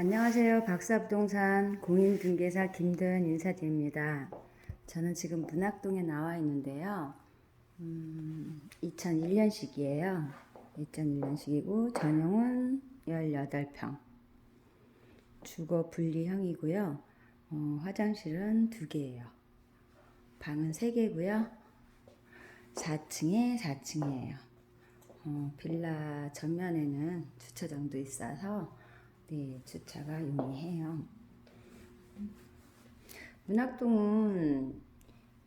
안녕하세요. 박사부동산 공인중개사 김도연 인사드립니다. 저는 지금 문학동에 나와 있는데요. 음, 2001년식이에요. 2001년식이고 전용은 18평. 주거 분리형이고요. 어, 화장실은 두 개예요. 방은 세 개고요. 4층에 4층이에요. 어, 빌라 전면에는 주차장도 있어서 네, 주차가 용이해요. 문학동은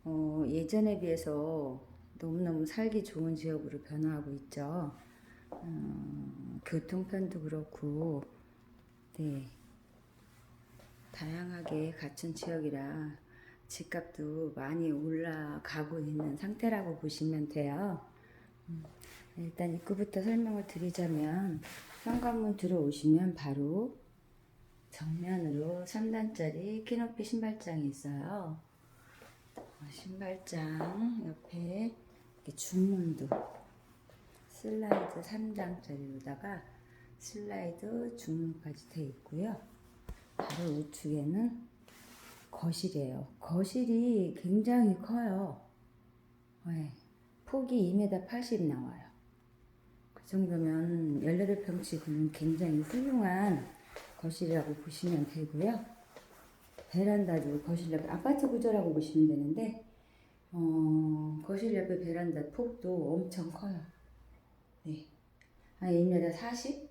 어, 예전에 비해서 너무너무 살기 좋은 지역으로 변화하고 있죠. 어, 교통편도 그렇고, 네, 다양하게 갖춘 지역이라 집값도 많이 올라가고 있는 상태라고 보시면 돼요. 음, 일단 입구부터 설명을 드리자면 현관문 들어오시면 바로 정면으로 3단짜리 키높이 신발장이 있어요. 어, 신발장 옆에 이렇게 중문도 슬라이드 3장짜리로다가 슬라이드 중문까지 되어 있고요. 바로 우측에는 거실이에요. 거실이 굉장히 커요. 네, 폭이 2m 80 나와요. 그 정도면 18평치고는 굉장히 훌륭한 거실이라고 보시면 되고요. 베란다 도 거실 옆에 아파트 구조라고 보시면 되는데 어, 거실 옆에 베란다 폭도 엄청 커요. 네. 한 1m 40?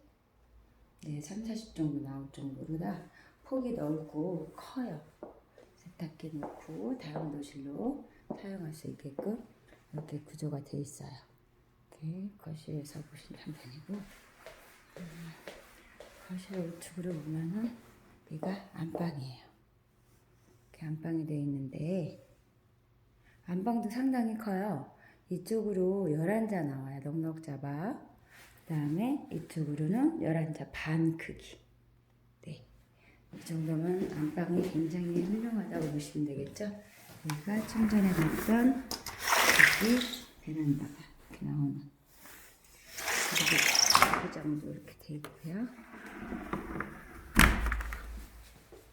네, 3, 40 정도 나올 정도로다 폭이 넓고 커요. 세탁기 놓고 다용도실로 사용할 수 있게끔 이렇게 구조가 되어 있어요. 거실에서 보신 장면이고 음, 거실 우측으로 보면은 여기가 안방이에요. 이렇게 안방이 되어 있는데 안방도 상당히 커요. 이쪽으로 11자 나와요. 넉넉 잡아. 그 다음에 이쪽으로는 11자 반 크기. 네. 이 정도면 안방이 굉장히 훌륭하다고 보시면 되겠죠? 여기가 좀 전에 봤던 여기 베란다가 이렇게 나오는 그리고 포장도 이렇게 돼 있고요.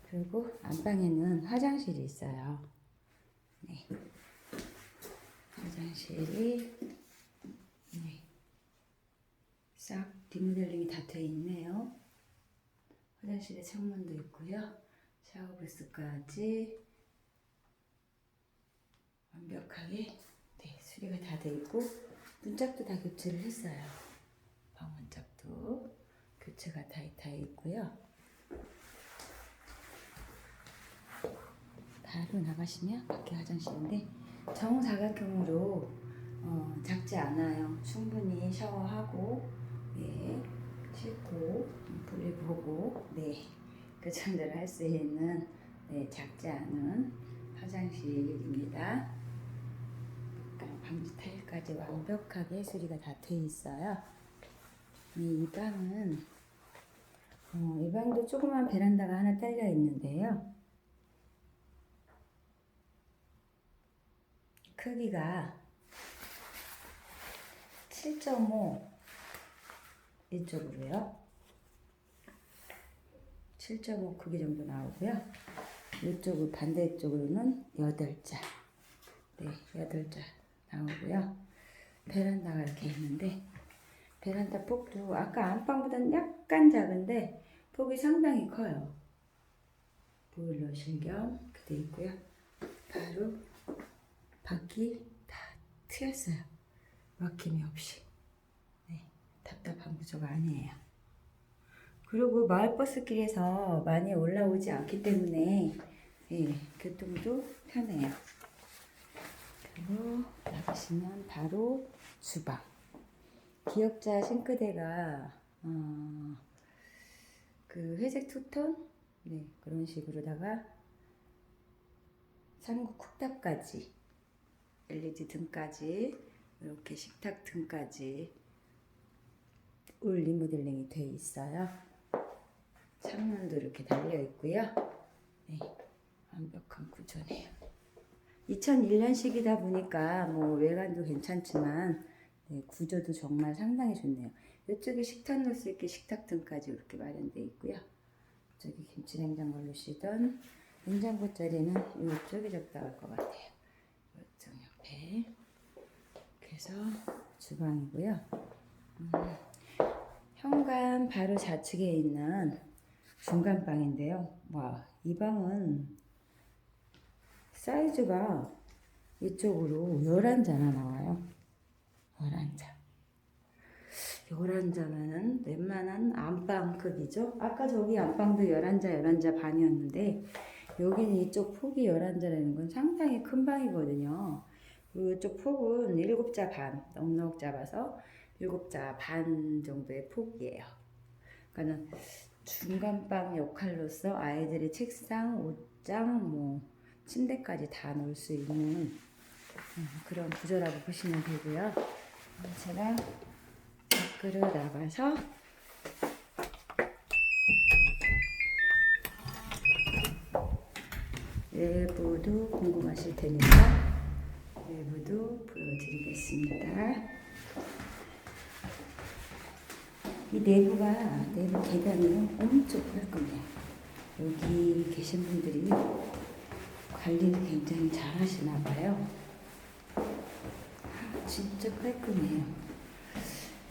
그리고 안방에는 화장실이 있어요. 네. 화장실이 네. 싹 리모델링이 다 돼 있네요. 화장실에 창문도 있고요. 샤워 부스까지 완벽하게 네, 수리가 다 돼 있고 문짝도 다 교체를 했어요. 방문짝도 교체가 다, 다 있고요. 바로 나가시면 밖에 화장실인데 정사각형으로 어, 작지 않아요. 충분히 샤워하고 네, 씻고 볼일 보고 네, 그 정도를 할수 있는 네, 작지 않은 화장실입니다. 방지 타일까지 완벽하게 수리가 다 돼 있어요. 네, 이 방은 어, 이 방도 조그만 베란다가 하나 딸려 있는데요. 크기가 7.5 이쪽으로요. 7.5 크기 정도 나오고요. 이쪽으로 반대쪽으로는 8자. 네, 8자 나오고요. 베란다가 이렇게 있는데 베란다 폭도 아까 안방보다는 약간 작은데 폭이 상당히 커요. 겸 이렇게 돼 있고요. 바로 바퀴 다 트였어요. 막힘이 없이. 네, 답답한 구조가 아니에요. 그리고 마을버스길에서 많이 올라오지 않기 때문에 예, 교통도 편해요. 그리고 나가시면 바로 주방. 기역자 싱크대가 어, 그 회색 투톤 네, 그런 식으로다가 삼국 쿡탑까지 LED 등까지 이렇게 식탁 등까지 올 리모델링이 되어 있어요. 창문도 이렇게 달려 있고요. 네, 완벽한 구조네요. 2001년식이다 보니까 뭐 외관도 괜찮지만 네, 구조도 정말 상당히 좋네요. 이쪽에 식탁 놓을 수 있게 식탁 등까지 이렇게 마련되어 있고요. 저기 김치 냉장고 놓으시던 냉장고 자리는 이쪽이 적당할 것 같아요. 이쪽 옆에. 그래서 주방이고요. 음, 현관 바로 좌측에 있는 중간 방인데요. 와, 이 방은 사이즈가 이쪽으로 11자 나 나와요. 11자. 11자면은 웬만한 안방 크기죠. 아까 저기 안방도 11자, 11자 반이었는데 여기는 이쪽 폭이 11자라는 건 상당히 큰 방이거든요. 이쪽 폭은 7자 반, 넉넉 잡아서 7자 반 정도의 폭이에요. 그러니까는 중간방 역할로서 아이들의 책상, 옷장, 뭐 침대까지 다 놓을 수 있는 음, 그런 구조라고 보시면 되고요. 음, 제가 밖으로 나가서 외부도 궁금하실 테니까 외부도 보여드리겠습니다. 이 내부가 내부 계단이 엄청 깔끔해요. 여기 계신 분들이 관리를 굉장히 잘 하시나 봐요. 진짜 깔끔해요.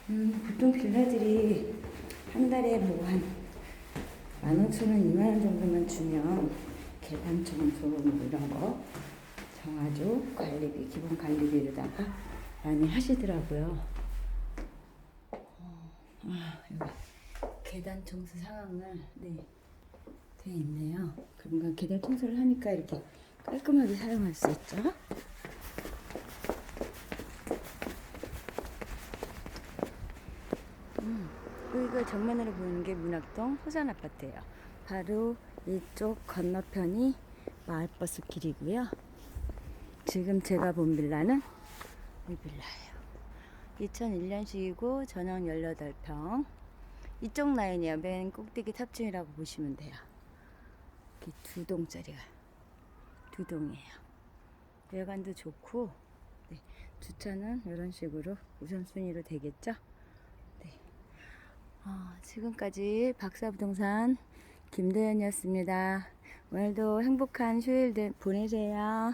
음, 보통 빌라들이 한 달에 뭐한 만 오천 원, 이만 원 정도만 주면 계단 청소 뭐 이런 거 정화조 관리비, 기본 관리비로다가 많이 하시더라고요. 어, 아, 계단 청소 상황을 네, 돼 있네요. 그런가 계단 청소를 하니까 이렇게 깔끔하게 사용할 수 있죠. 음, 여기가 정면으로 보이는 게 문학동 호산 아파트예요. 바로 이쪽 건너편이 마을버스 길이고요. 지금 제가 본 빌라는 이 빌라예요. 2001년식이고 전용 18평. 이쪽 라인이에요. 맨 꼭대기 탑층이라고 보시면 돼요. 이렇게 두 동짜리가 두 동이에요. 외관도 좋고 네, 주차는 이런 식으로 우선순위로 되겠죠? 네. 어, 지금까지 박사부동산 김도연이었습니다. 오늘도 행복한 휴일 되- 보내세요.